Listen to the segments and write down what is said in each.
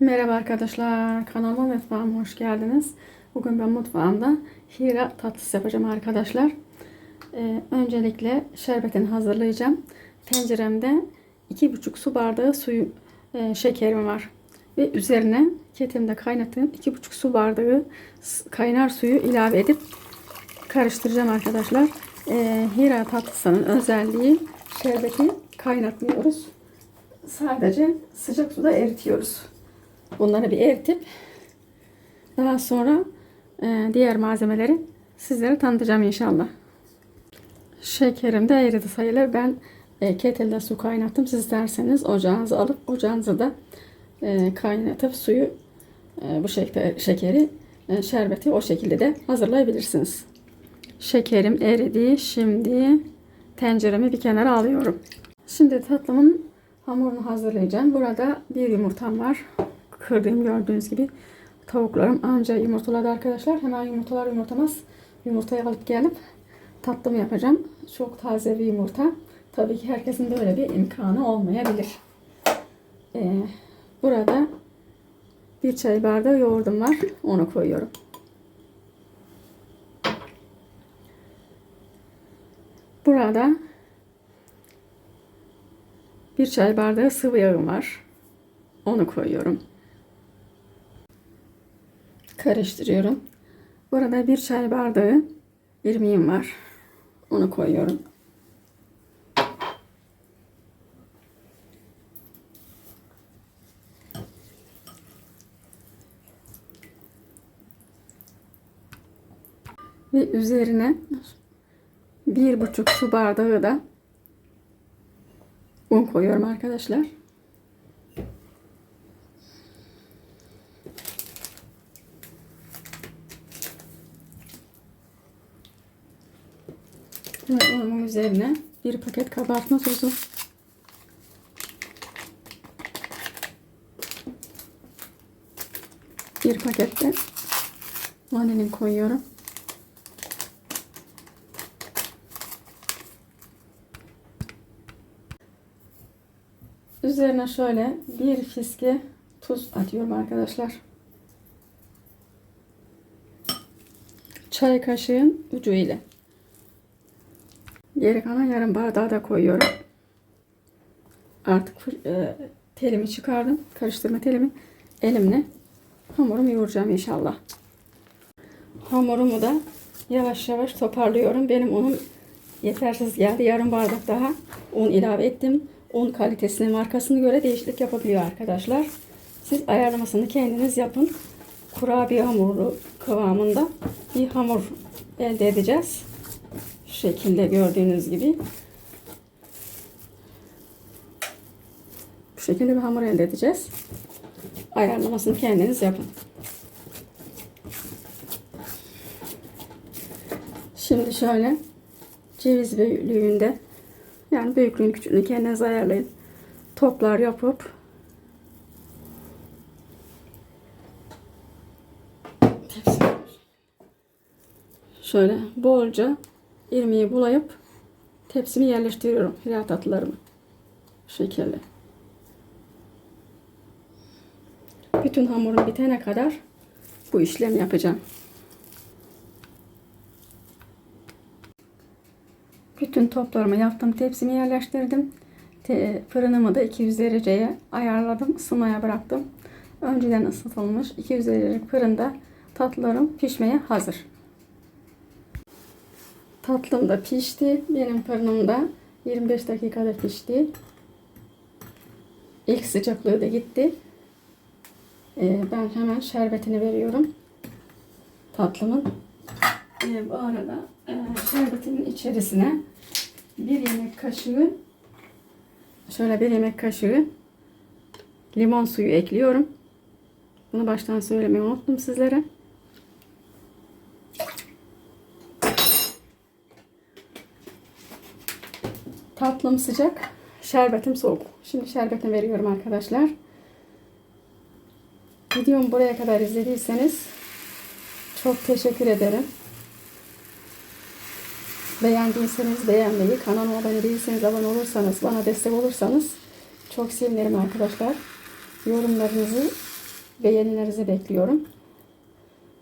Merhaba arkadaşlar, kanalıma mutfağıma hoş geldiniz. Bugün ben mutfağımda hira tatlısı yapacağım arkadaşlar. Ee, öncelikle şerbetini hazırlayacağım. Tenceremde 2,5 su bardağı suyu, e, şekerim var. Ve üzerine ketimde kaynattığım 2,5 su bardağı kaynar suyu ilave edip karıştıracağım arkadaşlar. Ee, hira tatlısının özelliği şerbeti kaynatmıyoruz. Sadece sıcak suda eritiyoruz. Bunları bir eritip daha sonra e, diğer malzemeleri sizlere tanıtacağım inşallah. Şekerim de eridi sayılır. Ben e, su kaynattım. Siz isterseniz ocağınızı alıp ocağınızı da e, kaynatıp suyu e, bu şekilde şekeri e, şerbeti o şekilde de hazırlayabilirsiniz. Şekerim eridi. Şimdi tenceremi bir kenara alıyorum. Şimdi tatlımın hamurunu hazırlayacağım. Burada bir yumurtam var. Kırdığım gördüğünüz gibi tavuklarım anca yumurtaladı arkadaşlar. Hemen yumurtalar yumurtamaz. Yumurtayı alıp gelip tatlımı yapacağım. Çok taze bir yumurta. Tabii ki herkesin böyle bir imkanı olmayabilir. Ee, burada bir çay bardağı yoğurdum var. Onu koyuyorum. Burada bir çay bardağı sıvı yağım var. Onu koyuyorum. Karıştırıyorum. Burada bir çay bardağı irmiğim var. Onu koyuyorum. Ve üzerine bir buçuk su bardağı da un koyuyorum arkadaşlar. Ve unumun üzerine bir paket kabartma tozu. Bir paket de vanilin koyuyorum. Üzerine şöyle bir fiske tuz atıyorum arkadaşlar. Çay kaşığın ucu ile. Geri kalan yarım bardağı da koyuyorum. Artık e, telimi çıkardım. Karıştırma telimi elimle hamurumu yoğuracağım inşallah. Hamurumu da yavaş yavaş toparlıyorum. Benim unum yetersiz geldi. Yarım bardak daha un ilave ettim. Un kalitesine markasına göre değişiklik yapabiliyor arkadaşlar. Siz ayarlamasını kendiniz yapın. Kurabiye hamuru kıvamında bir hamur elde edeceğiz. Şekilde gördüğünüz gibi. Bu şekilde bir hamur elde edeceğiz. Ayarlamasını kendiniz yapın. Şimdi şöyle ceviz büyüklüğünde yani büyüklüğünü küçüklüğünü kendiniz ayarlayın. Toplar yapıp şöyle bolca irmiği bulayıp tepsimi yerleştiriyorum hira tatlılarımı. Şekilde. Bütün hamurum bitene kadar bu işlemi yapacağım. Bütün toplarımı yaptım. Tepsimi yerleştirdim. Te, fırınımı da 200 dereceye ayarladım. Isınmaya bıraktım. Önceden ısıtılmış 200 derecelik fırında tatlılarım pişmeye hazır. Tatlım da pişti. Benim fırınımda 25 dakikada pişti. İlk sıcaklığı da gitti. Ee, ben hemen şerbetini veriyorum. Tatlımın. Ee, bu arada e, şerbetimin içerisine bir yemek kaşığı şöyle bir yemek kaşığı limon suyu ekliyorum. Bunu baştan söylemeyi unuttum sizlere. Tatlım sıcak, şerbetim soğuk. Şimdi şerbetini veriyorum arkadaşlar. Videomu buraya kadar izlediyseniz çok teşekkür ederim. Beğendiyseniz beğenmeyi, kanalıma abone değilseniz abone olursanız, bana destek olursanız çok sevinirim arkadaşlar. Yorumlarınızı beğenilerinizi bekliyorum.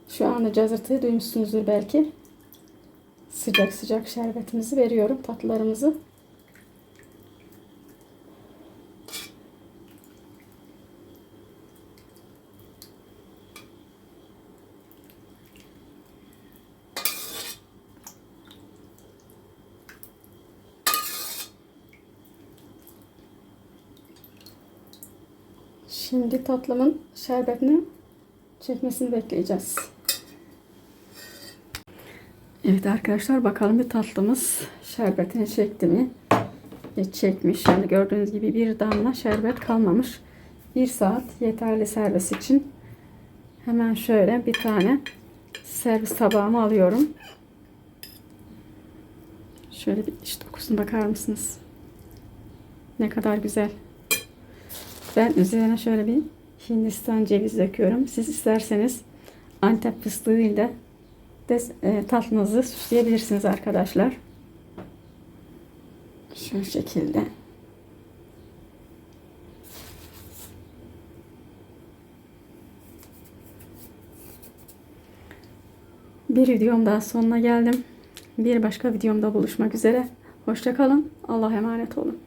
Şu anda cazırtıyı duymuşsunuzdur belki. Sıcak sıcak şerbetimizi veriyorum tatlılarımızı. Şimdi tatlımın şerbetini çekmesini bekleyeceğiz. Evet arkadaşlar bakalım bir tatlımız şerbetini çekti mi? E, çekmiş. Yani gördüğünüz gibi bir damla şerbet kalmamış. Bir saat yeterli servis için. Hemen şöyle bir tane servis tabağıma alıyorum. Şöyle bir iç dokusuna bakar mısınız? Ne kadar güzel. Ben üzerine şöyle bir Hindistan cevizi döküyorum. Siz isterseniz Antep fıstığıyla de e, tatlınızı süsleyebilirsiniz arkadaşlar. Şu şekilde. Bir videom daha sonuna geldim. Bir başka videomda buluşmak üzere. Hoşçakalın. Allah'a emanet olun.